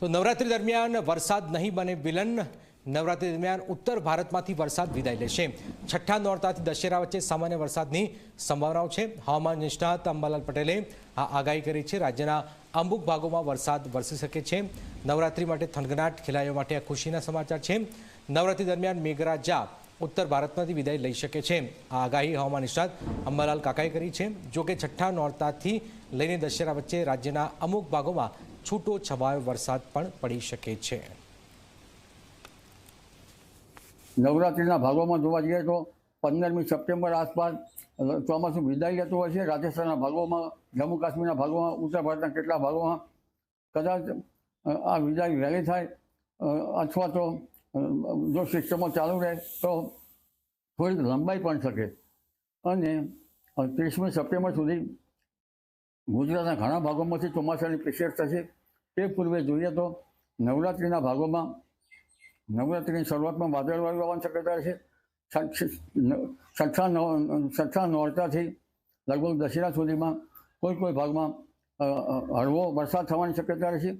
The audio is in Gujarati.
તો નવરાત્રી દરમિયાન વરસાદ નહીં બને વિલન. નવરાત્રી દરમિયાન ઉત્તર ભારતમાંથી વરસાદ વિદાય લેશે. છઠ્ઠા નોરતાથી દશેરા વચ્ચે સામાન્ય વરસાદની સંભાવનાઓ છે. હવામાન નિષ્ણાત અંબાલાલ પટેલે આ આગાહી કરી છે. રાજ્યના અમુક ભાગોમાં વરસાદ વરસી શકે છે. નવરાત્રી માટે થનગનાટ ખેલાડીઓ માટે આ ખુશીના સમાચાર છે. નવરાત્રી દરમિયાન મેઘરાજા ઉત્તર ભારતમાંથી વિદાય લઈ શકે છે. આ આગાહી હવામાન નિષ્ણાત અંબાલાલ કાકાએ કરી છે. જોકે છઠ્ઠા નોરતાથી લઈને દશેરા વચ્ચે રાજ્યના અમુક ભાગોમાં છૂટો છવાયો વરસાદ પણ પડી શકે છે. નવરાત્રિના ભાગોમાં જોવા જઈએ તો પંદરમી સપ્ટેમ્બર આસપાસ ચોમાસું વિદાય લેતું હોય છે. રાજસ્થાનના ભાગોમાં, જમ્મુ કાશ્મીરના ભાગોમાં, ઉત્તર ભારતના કેટલા ભાગોમાં કદાચ આ વિદાય વહેલી થાય અથવા તો જો સિસ્ટમો ચાલુ રહે તો થોડીક લંબાઈ પણ શકે. અને ત્રીસમી સપ્ટેમ્બર સુધી ગુજરાતના ઘણા ભાગોમાંથી ચોમાસાની પ્રેશર થશે. તે પૂર્વે જોઈએ તો નવરાત્રિના ભાગોમાં નવરાત્રિની શરૂઆતમાં વાદળવાળું આવવાની શક્યતા છે. છઠ્ઠા છઠ્ઠા નોરતાથી લગભગ દશેરા સુધીમાં કોઈ કોઈ ભાગમાં હળવો વરસાદ થવાની શક્યતા રહેશે